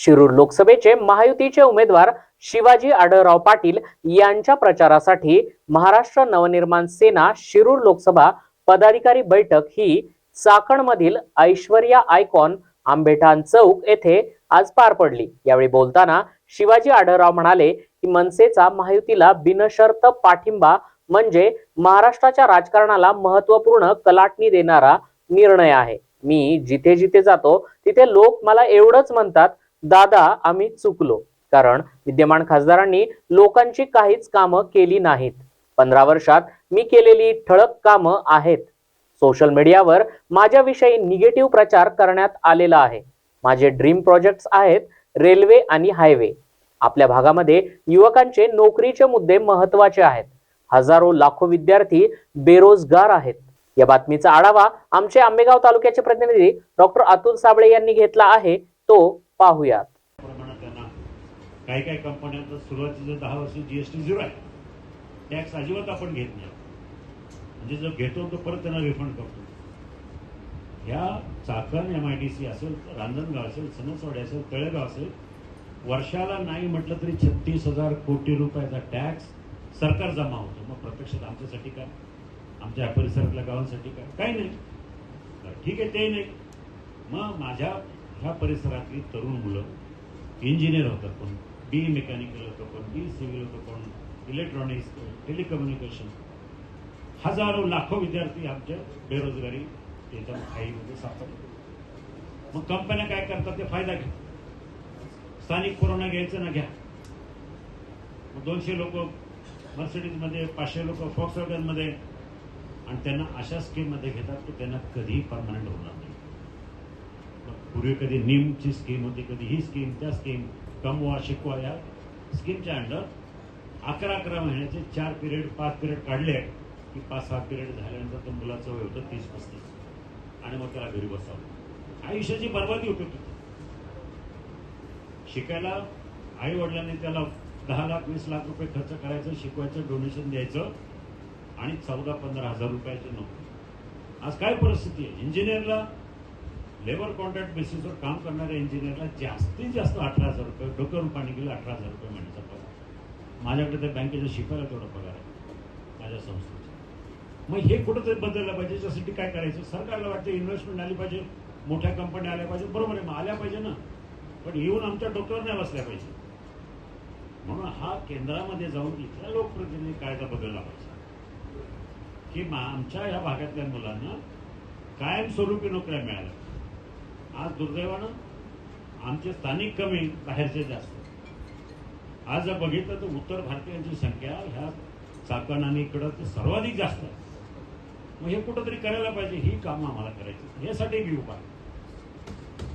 शिरूर लोकसभेचे महायुतीचे उमेदवार शिवाजी आढळराव पाटील यांच्या प्रचारासाठी महाराष्ट्र नवनिर्माण सेना शिरूर लोकसभा पदाधिकारी बैठक ही चाकणमधील ऐश्वर्या आयकॉन आंबेठान चौक येथे आज पार पडली. यावेळी बोलताना शिवाजी आढळराव म्हणाले की मनसेचा महायुतीला बिनशर्त पाठिंबा म्हणजे महाराष्ट्राच्या राजकारणाला महत्त्वपूर्ण कलाटणी देणारा निर्णय आहे. मी जिथे जिथे जातो तिथे लोक मला एवढंच म्हणतात दादा आम्ही चुकलो. कारण विद्यमान खासदारांनी लोकांची काहीच कामं केली नाहीत. पंधरा वर्षात मी केलेली ठळक कामं आहेत. सोशल मीडियावर माझ्याविषयी निगेटिव्ह प्रचार करण्यात आलेला आहे. माझे ड्रीम प्रोजेक्ट्स आहेत रेल्वे आणि हायवे. आपल्या भागामध्ये युवकांचे नोकरीचे मुद्दे महत्त्वाचे आहेत. हजारो लाखो विद्यार्थी बेरोजगार आहेत. या बातमीचा आढावा आमचे आंबेगाव तालुक्याचे प्रतिनिधी डॉक्टर अतुल साबळे यांनी घेतला आहे. तो पाहूयात. काही काही कंपन्यांचं सुरुवातीचं दहा वर्ष जीएसटी झिरो आहे. टॅक्स अजिबात आपण घेत नाही. म्हणजे जो घेतो तो परत त्यांना रिफंड करतो. ह्या Chakan M I D C असेल रांजणगाव असेल सणसवाडी असेल तळेगाव असेल वर्षाला नाही म्हटलं तरी छत्तीस हजार कोटी रुपयाचा टॅक्स सरकार जमा होतो. मग प्रत्यक्षात आमच्यासाठी काय? आमच्या परिसरातल्या गावांसाठी काय? काही नाही. ठीक आहे ते नाही. मग माझ्या ह्या परिसरातली तरुण मुलं इंजिनियर होतात कोण बी मेकॅनिकल होतं कोण बी सिव्हिल होतं कोण इलेक्ट्रॉनिक्स टेलिकम्युनिकेशन हजारो लाखो विद्यार्थी आमच्या बेरोजगारी त्याच्या खाईमध्ये सापडले. मग कंपन्या काय करतात? ते फायदा घ्या. स्थानिक कोरोना घ्यायचं ना घ्या. मग दोनशे लोक मर्सिडीजमध्ये पाचशे लोक फॉक्समध्ये आणि त्यांना अशा स्कीममध्ये घेतात की त्यांना कधीही परमनंट होणार नाही. पूर्वी कधी निमची स्कीम होती कधी ही स्कीम त्या स्कीम कमवा शिकवा या स्कीमच्या अंडर अकरा अकरा महिन्याचे चार पिरियड पाच पिरियड काढले की पाच सहा पिरियड झाल्यानंतर तो मुलाचं वय होतं तीस पस्तीस. आणि मग त्याला घरी बसावं आयुष्याची बर्बादी होती. तिथे शिकायला आई वडिलांनी त्याला दहा लाख वीस लाख रुपये खर्च करायचं शिकवायचं डोनेशन द्यायचं आणि चौदा पंधरा हजार रुपयाचे नोकरी. आज काय परिस्थिती आहे? इंजिनियरला लेबर कॉन्ट्रॅक्ट बेसिसवर काम करणाऱ्या इंजिनियरला जास्तीत जास्त अठरा हजार रुपये डोक्यावरून पाणी गेलं अठरा हजार रुपये महिन्याचा पगार. माझ्याकडे त्या बँकेच्या शिकायला तेवढा पगार आहे माझ्या संस्थेचा. मग हे कुठंतरी बदललं पाहिजे त्यासाठी काय करायचं? सरकारला वाटतं इन्व्हेस्टमेंट आली पाहिजे मोठ्या कंपन्या आल्या पाहिजे. बरोबर आहे मग आल्या पाहिजे ना. पण येऊन आमच्या डोक्यावर नाही बसल्या पाहिजे. म्हणून हा केंद्रामध्ये जाऊन इथल्या लोकप्रतिनिधी कायदा बदलला पाहिजे. की आमच्या या भागातल्या मुलांना कायमस्वरूपी नोकऱ्या मिळाल्या. आज दुर्दैवानं आमचे स्थानिक कमी बाहेरचे जास्त. आज जर बघितलं तर उत्तर भारतीयांची संख्या ह्या चाकण आणि इकडं सर्वाधिक जास्त आहे. मग हे कुठंतरी करायला पाहिजे ही कामं आम्हाला करायची. यासाठी मी उभा आहे.